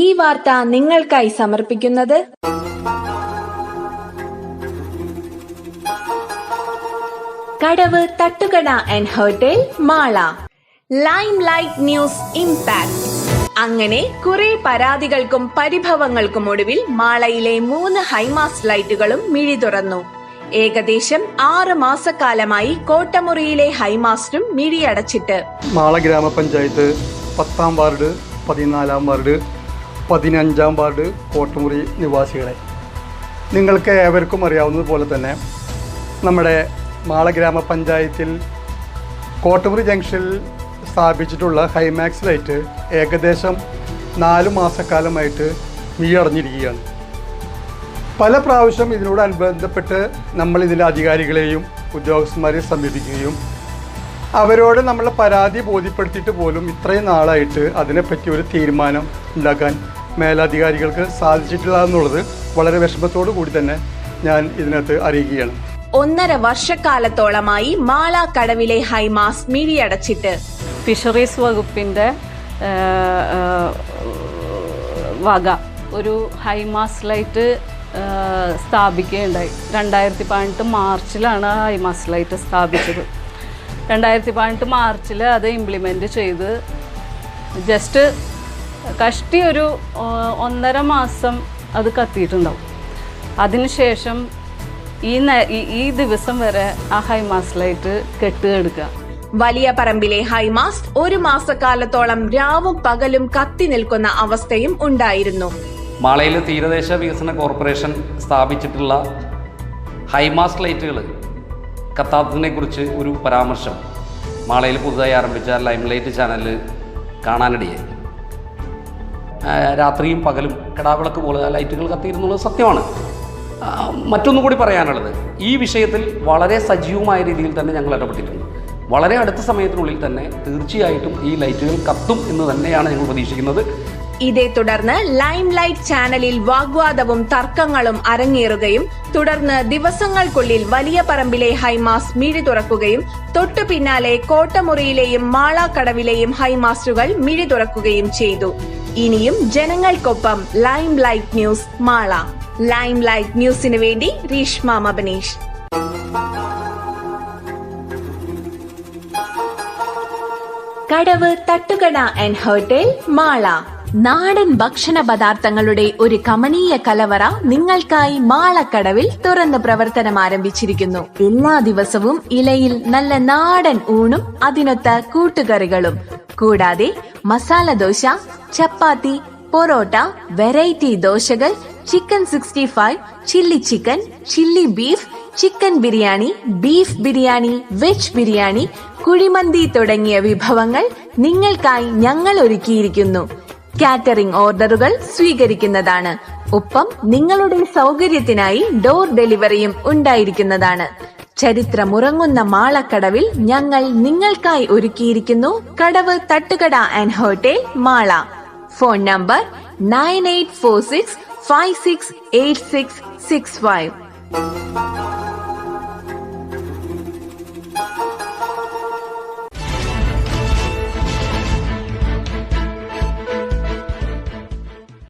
ഈ വാർത്ത നിങ്ങൾക്കായി സമർപ്പിക്കുന്നത് Kadavu Thattukada and hotel Mala. Lime light news impact അങ്ങനെ കുറെ പരാതികൾക്കും പരിഭവങ്ങൾക്കും ഒടുവിൽ മാളയിലെ മൂന്ന് ഹൈമാസ് ലൈറ്റുകളും മിഴി തുറന്നു. ഏകദേശം ആറ് മാസക്കാലമായി കോട്ടമുറിയിലെ ഹൈമാസ്റ്റും മിഴിയടച്ചിട്ട്. മാള ഗ്രാമപഞ്ചായത്ത് പത്താം വാർഡ് പതിനാലാം വാർഡ് പതിനഞ്ചാം വാർഡ് കോട്ടമുറി നിവാസികളെ. നിങ്ങൾക്ക് ഏവർക്കും അറിയാവുന്നതുപോലെ തന്നെ നമ്മുടെ മാള ഗ്രാമപഞ്ചായത്തിൽ കോട്ടമുറി ജംഗ്ഷനിൽ സ്ഥാപിച്ചിട്ടുള്ള ഹൈമാക്സ് ലൈറ്റ് ഏകദേശം നാല് മാസക്കാലമായിട്ട് മീയടഞ്ഞിരിക്കുകയാണ്. പല പ്രാവശ്യം ഇതിനോടനുബന്ധപ്പെട്ട് നമ്മൾ ഇതിലെ അധികാരികളെയും ഉദ്യോഗസ്ഥന്മാരെ സമീപിക്കുകയും അവരോട് നമ്മളെ പരാതി ബോധ്യപ്പെടുത്തിയിട്ട് പോലും ഇത്രയും നാളായിട്ട് അതിനെപ്പറ്റി ഒരു തീരുമാനം ഉണ്ടാക്കാൻ മേലധികാരികൾക്ക് സാധിച്ചിട്ടില്ല എന്നുള്ളത് വളരെ വിഷമത്തോടു കൂടി തന്നെ ഞാൻ ഇതിനകത്ത് അറിയിക്കുകയാണ്. ഒന്നര വർഷക്കാലത്തോളമായി മാള കടവിലെ ഹൈമാസ് മിഴിയടച്ചിട്ട്. ഫിഷറീസ് വകുപ്പിന്റെ വക ഒരു ഹൈമാസ് ലൈറ്റ് സ്ഥാപിക്കുകയുണ്ടായി. രണ്ടായിരത്തി പതിനെട്ട് മാർച്ചിലാണ് ആ ഹൈമാസ് ലൈറ്റ് സ്ഥാപിച്ചത്. രണ്ടായിരത്തി പതിനെട്ട് മാർച്ചിൽ അത് ഇംപ്ലിമെന്റ് ചെയ്ത് ജസ്റ്റ് കഷ്ടി ഒരു ഒന്നര മാസം അത് കത്തിയിട്ടുണ്ടാവും. അതിനുശേഷം ഈ നേ- ഈ- ദിവസം വരെ ആ ഹൈമാസ് ലൈറ്റ് കെട്ടുകെടുക്കുക വലിയ പറമ്പിലെ ഹൈമാസ്റ്റ് ഒരു മാസക്കാലത്തോളം രാവും പകലും കത്തി നിൽക്കുന്ന അവസ്ഥയും ഉണ്ടായിരുന്നു. മാളയിൽ തീരദേശ വികസന കോർപ്പറേഷൻ സ്ഥാപിച്ചിട്ടുള്ള ഹൈമാസ് ലൈറ്റുകൾ കത്താത്തതിനെ കുറിച്ച് ഒരു പരാമർശം മാളയിൽ പുതുതായി ആരംഭിച്ച ലൈം ലൈറ്റ് ചാനലിൽ കാണാനിടയായി. രാത്രിയും പകലും കിടാവിളക്ക് പോലെ ലൈറ്റുകൾ കത്തിയിരുന്നുള്ളത് സത്യമാണ്. മറ്റൊന്നും കൂടി പറയാനുള്ളത്. ഈ വിഷയത്തിൽ വളരെ സജീവമായ രീതിയിൽ തന്നെ ഞങ്ങൾ ഇടപെട്ടിട്ടുണ്ട്. വളരെ അടുത്ത സമയത്തിനുള്ളിൽ തന്നെ തീർച്ചയായിട്ടും ഈ ലൈറ്റുകൾ കത്തും എന്ന് തന്നെയാണ് ഞങ്ങൾ പ്രതീക്ഷിക്കുന്നത്. ഇതേ തുടർന്ന് ലൈം ലൈറ്റ് ചാനലിൽ വാഗ്വാദവും തർക്കങ്ങളും അരങ്ങേറുകയും തുടർന്ന് ദിവസങ്ങൾക്കുള്ളിൽ വലിയ പറമ്പിലെ ഹൈമാസ് മിഴി തുറക്കുകയും തൊട്ടു പിന്നാലെ കോട്ടമുറിയിലെയും മാളാക്കടവിലെയും ഹൈമാസ്റ്റുകൾ മിഴി തുറക്കുകയും ചെയ്തു. ഇനിയും ജനങ്ങൾക്കൊപ്പം lime light news Mala. Lime light ന്യൂസിന് വേണ്ടി രീഷ്മ മബനീഷ്. കടവ് തട്ടുകട ആൻഡ് ഹോട്ടൽ മാള. നാടൻ ഭക്ഷണ പദാർത്ഥങ്ങളുടെ ഒരു കമനീയ കലവറ നിങ്ങൾക്കായി മാളക്കടവിൽ തുറന്ന് പ്രവർത്തനം ആരംഭിച്ചിരിക്കുന്നു. എല്ലാ ദിവസവും ഇലയിൽ നല്ല നാടൻ ഊണും അതിനൊത്ത കൂട്ടുകറികളും. കൂടാതെ masala dosa chapati parotta variety ദോശകൾ chicken sixty five chilli chicken chilli beef chicken biryani beef biryani veg biryani kuzhimanthi തുടങ്ങിയ വിഭവങ്ങൾ നിങ്ങൾക്കായി ഞങ്ങൾ ഒരുക്കിയിരിക്കുന്നു. കാറ്ററിംഗ് ഓർഡറുകൾ സ്വീകരിക്കുന്നതാണ്. ഒപ്പം നിങ്ങളുടെ സൗകര്യത്തിനായി ഡോർ ഡെലിവറിയും ഉണ്ടായിരിക്കുന്നതാണ്. ചരിത്രമുറങ്ങുന്ന മാളക്കടവിൽ ഞങ്ങൾ നിങ്ങൾക്കായി ഒരുക്കിയിരിക്കുന്നു Kadavu Thattukada and hotel Mala. Phone number nine eight four six five six eight six six five